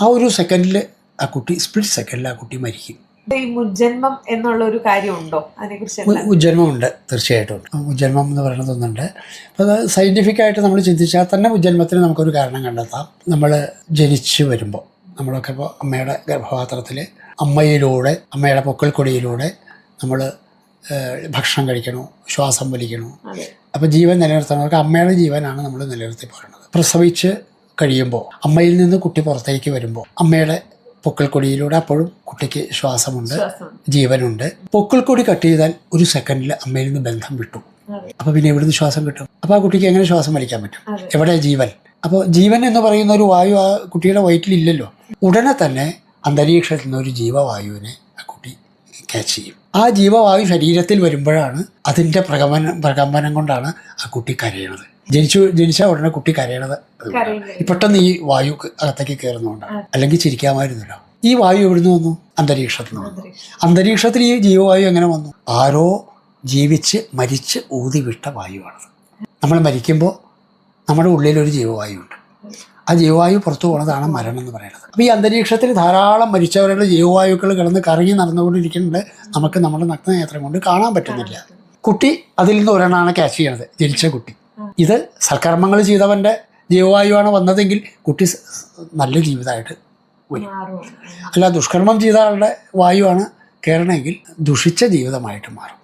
ആ ഒരു സെക്കൻഡിൽ ആ കുട്ടി സ്പ്ലിറ്റ് സെക്കൻഡിൽ ആ കുട്ടി മരിക്കും. ഈ മുജ്ജന്മം എന്നുള്ള ഒരു കാര്യമുണ്ടോ അതിനെക്കുറിച്ച് തീർച്ചയായിട്ടും. ഉജ്ജന്മം എന്ന് പറയുന്നത് ഒന്നുണ്ട്. അപ്പോൾ അത് സയന്റിഫിക്കായിട്ട് നമ്മൾ ചിന്തിച്ചാൽ തന്നെ ഉജ്ജന്മത്തിന് നമുക്കൊരു കാരണം കണ്ടെത്താം. നമ്മൾ ജനിച്ചു വരുമ്പോൾ നമ്മളൊക്കെ ഇപ്പോൾ അമ്മയുടെ ഗർഭപാത്രത്തിൽ അമ്മയിലൂടെ അമ്മയുടെ പൊക്കിൾക്കൊടിയിലൂടെ നമ്മൾ ഭക്ഷണം കഴിക്കണോ ശ്വാസം വലിക്കണോ. അപ്പോൾ ജീവൻ നിലനിർത്തണവർക്ക് അമ്മയുടെ ജീവനാണ് നമ്മൾ നിലനിർത്തി പോരുന്നത് പ്രസവിച്ച് കഴിയുമ്പോൾ അമ്മയിൽ നിന്ന് കുട്ടി പുറത്തേക്ക് വരുമ്പോൾ അമ്മയുടെ പൊക്കിൾക്കൊടിയിലൂടെ അപ്പോഴും കുട്ടിക്ക് ശ്വാസമുണ്ട് ശ്വാസം ജീവനുണ്ട്. പൊക്കിൾക്കൊടി കട്ട് ചെയ്താൽ ഒരു സെക്കൻഡിൽ അമ്മയിൽ നിന്ന് ബന്ധം വിട്ടു. അപ്പൊ പിന്നെ എവിടുന്ന് ശ്വാസം കിട്ടും? അപ്പൊ ആ കുട്ടിക്ക് എങ്ങനെ ശ്വാസം വലിക്കാൻ പറ്റും? എവിടെ ജീവൻ? അപ്പോൾ ജീവൻ എന്ന് പറയുന്ന ഒരു വായു ആ കുട്ടിയുടെ വയറ്റിലില്ലല്ലോ. ഉടനെ തന്നെ അന്തരീക്ഷത്തിൽ നിന്ന് ഒരു ജീവവായുവിനെ ക്യാച്ച് ചെയ്യും. ആ ജീവവായു ശരീരത്തിൽ വരുമ്പോഴാണ് അതിന്റെ പ്രകമ്പനം പ്രകമ്പനം കൊണ്ടാണ് ആ കുട്ടി കരയണത്. ജനിച്ചു ജനിച്ച ഉടനെ കുട്ടി കരയണത് കരയുന്നത്. പെട്ടെന്ന് ഈ വായു അകത്തേക്ക് കയറുന്നതുകൊണ്ടാണ്. അല്ലെങ്കിൽ ചിരിക്കാമായിരുന്നല്ലോ. ഈ വായു എവിടുന്ന് വന്നു? അന്തരീക്ഷത്തിൽ നിന്ന് വന്നു. അന്തരീക്ഷത്തിൽ ഈ ജീവവായു എങ്ങനെ വന്നു? ആരോ ജീവിച്ച് മരിച്ച് ഊതിവിട്ട വായുവാണത്. നമ്മൾ മരിക്കുമ്പോൾ നമ്മുടെ ഉള്ളിലൊരു ജീവവായുണ്ട്. ആ ജീവവായു പുറത്തു പോകുന്നതാണ് മരണം എന്ന് പറയുന്നത്. അപ്പോൾ ഈ അന്തരീക്ഷത്തിൽ ധാരാളം മരിച്ചവരുടെ ജീവവായുക്കൾ കിടന്ന് കറങ്ങി നടന്നുകൊണ്ടിരിക്കുന്നുണ്ട്. നമുക്ക് നമ്മുടെ നഗ്നനേത്രം കൊണ്ട് കാണാൻ പറ്റുന്നില്ല. കുട്ടി അതിൽ നിന്ന് ഒരെണ്ണമാണ് ക്യാച്ച് ചെയ്യണത്. ജനിച്ച കുട്ടി. ഇത് സൽക്കർമ്മങ്ങൾ ചെയ്തവന്റെ ജീവവായുവാണ് വന്നതെങ്കിൽ കുട്ടി നല്ല ജീവിതമായിട്ട് വരും. അല്ല ദുഷ്കർമ്മം ചെയ്ത ആളുടെ വായുവാണ് കയറണമെങ്കിൽ ദുഷിച്ച ജീവിതമായിട്ട് മാറും.